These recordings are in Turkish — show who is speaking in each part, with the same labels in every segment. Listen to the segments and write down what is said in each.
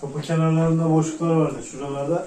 Speaker 1: Kapı kenarlarında boşluklar vardı şuralarda.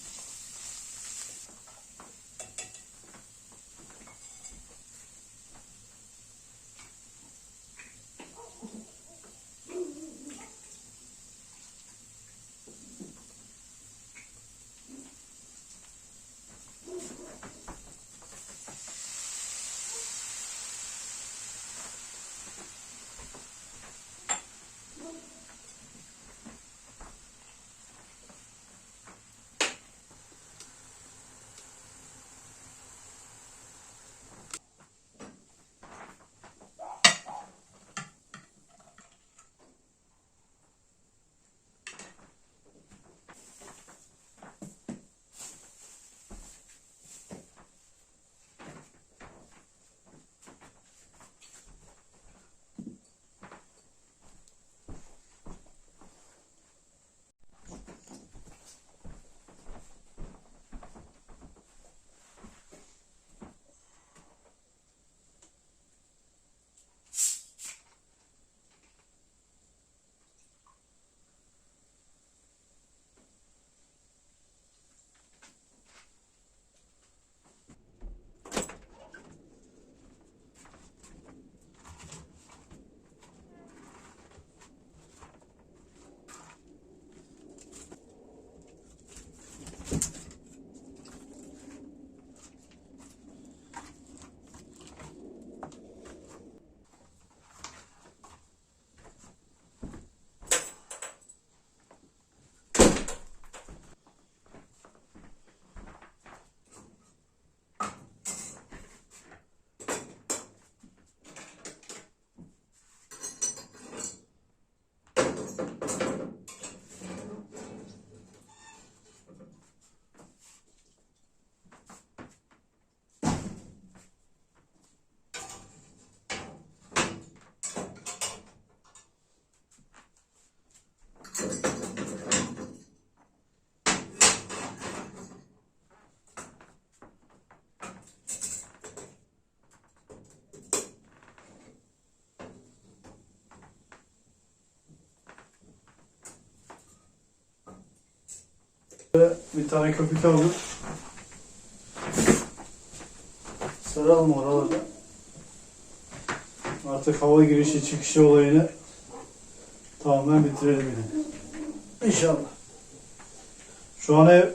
Speaker 1: Bir tane köpük aldım. Saralım oralarda. Artık hava girişi çıkışı olayını tamamen bitirelim yine. İnşallah. Şu an ev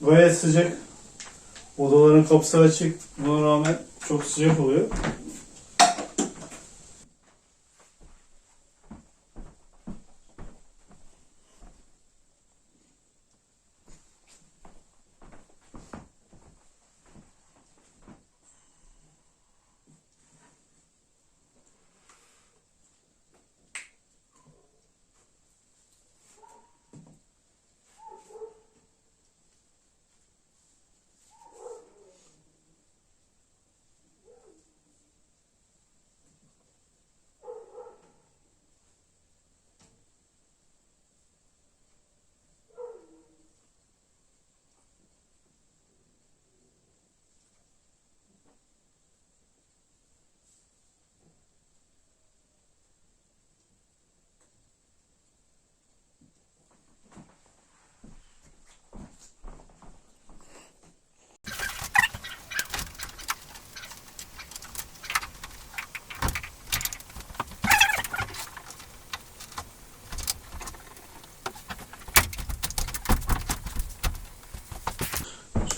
Speaker 1: gayet sıcak. Odaların kapısı açık. Buna rağmen çok sıcak oluyor.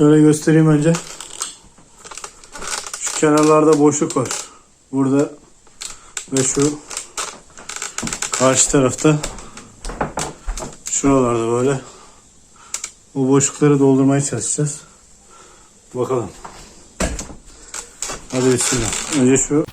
Speaker 1: Şöyle göstereyim önce. Şu kenarlarda boşluk var. Burada ve şu karşı tarafta şuralarda böyle bu boşlukları doldurmaya çalışacağız. Bakalım. Hadi bismillah. Önce şu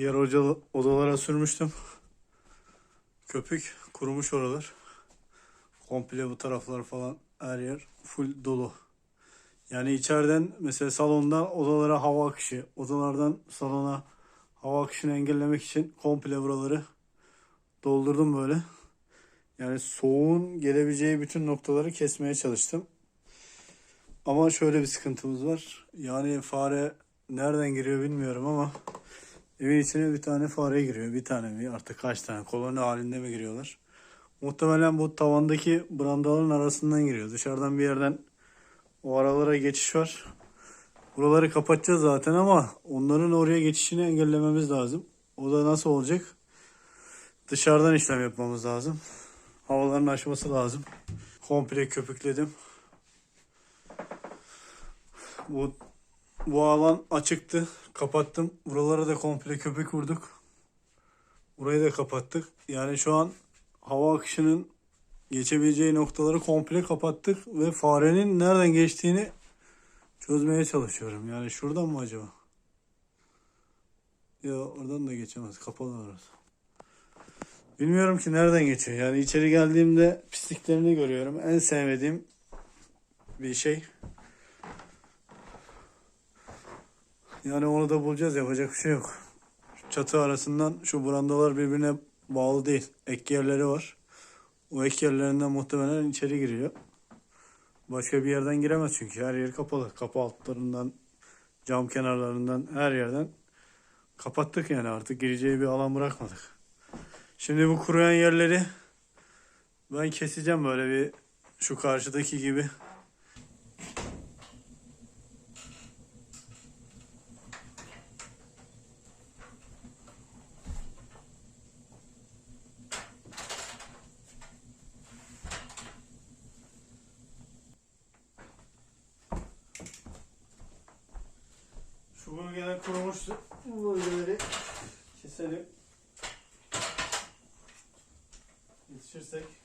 Speaker 1: Diğer hoca odalara sürmüştüm. Köpük kurumuş oralar. Komple bu taraflar falan her yer full dolu. Yani içeriden mesela salondan odalara hava akışı, odalardan salona hava akışını engellemek için komple buraları doldurdum böyle. Yani soğuğun gelebileceği bütün noktaları kesmeye çalıştım. Ama şöyle bir sıkıntımız var. Yani fare nereden giriyor bilmiyorum ama Evin içine bir tane fare giriyor. Bir tane mi artık kaç tane koloni halinde mi giriyorlar? Muhtemelen bu tavandaki brandaların arasından giriyor. Dışarıdan bir yerden o aralara geçiş var. Buraları kapatacağız zaten ama onların oraya geçişini engellememiz lazım. O da nasıl olacak? Dışarıdan işlem yapmamız lazım. Havaların açması lazım. Komple köpükledim. Bu bu alan açıktı. Kapattım. Buralara da komple köpük vurduk. Burayı da kapattık. Yani şu an hava akışının geçebileceği noktaları komple kapattık ve farenin nereden geçtiğini çözmeye çalışıyorum. Yani şuradan mı acaba? Ya oradan da geçemez. Kapalı orası. Bilmiyorum ki nereden geçiyor. Yani içeri geldiğimde pisliklerini görüyorum. En sevmediğim bir şey. Yani onu da bulacağız. Yapacak bir şey yok. Çatı arasından şu brandalar birbirine bağlı değil. Ek yerleri var. O ek yerlerinden muhtemelen içeri giriyor. Başka bir yerden giremez çünkü her yer kapalı. Kapı altlarından, cam kenarlarından her yerden kapattık yani artık gireceği bir alan bırakmadık. Şimdi bu kuruyan yerleri ben keseceğim böyle bir şu karşıdaki gibi. Bölgeler kurumuştu. Bölgeleri keselim. Yetişirsek.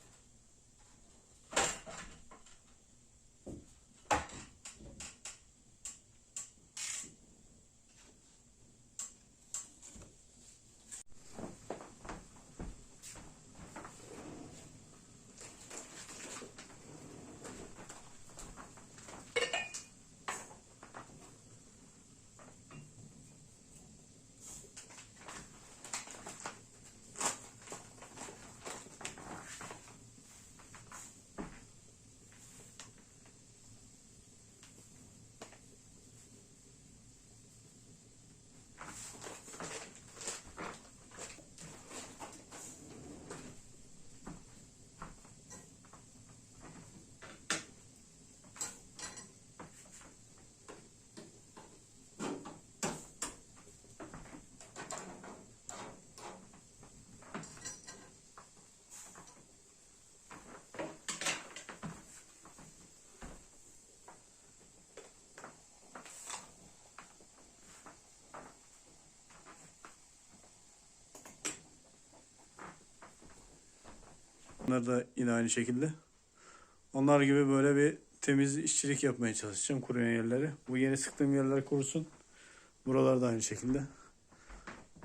Speaker 1: Bunlar da yine aynı şekilde. Onlar gibi böyle bir temiz işçilik yapmaya çalışacağım kuruyan yerleri. Bu yeni sıktığım yerler kurusun. Buralar da aynı şekilde.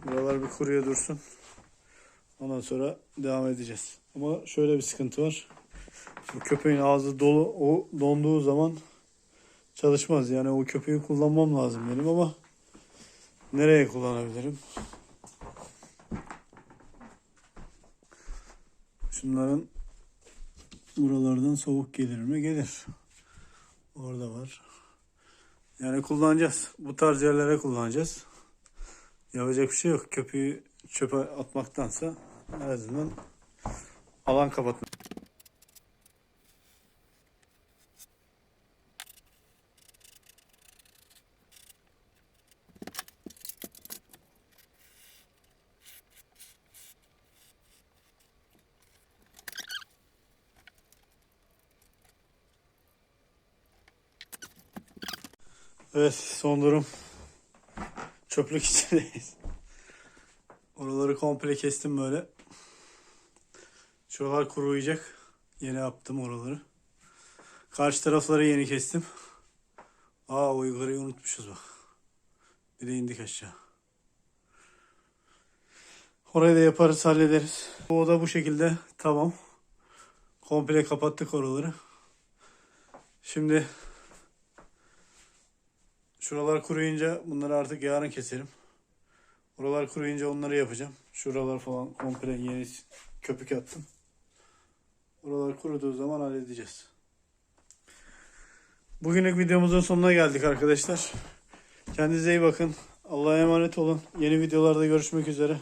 Speaker 1: Buralar bir kuruya dursun. Ondan sonra devam edeceğiz. Ama şöyle bir sıkıntı var. Bu köpeğin ağzı dolu. O donduğu zaman çalışmaz. Yani o köpeği kullanmam lazım benim ama nereye kullanabilirim? Şunların buralardan soğuk gelir mi? Gelir. Orada var. Yani kullanacağız. Bu tarz yerlere kullanacağız. Yapacak bir şey yok. Köpüğü çöpe atmaktansa en azından alan kapatmak. Evet son durum. Çöplük içindeyiz. Oraları komple kestim böyle. Şuralar kuruyacak. Yeni yaptım oraları. Karşı tarafları yeni kestim. Aa o yukarıyı unutmuşuz bak. Bir de indik aşağı. Orayı da yaparız hallederiz. Bu oda bu şekilde tamam. Komple kapattık oraları. Şimdi Şuralar kuruyunca bunları artık yarın keserim. Oralar kuruyunca onları yapacağım. Şuralar falan komple yeni köpük attım. Oralar kuruduğu zaman halledeceğiz. Bugünlük videomuzun sonuna geldik arkadaşlar. Kendinize iyi bakın. Allah'a emanet olun. Yeni videolarda görüşmek üzere.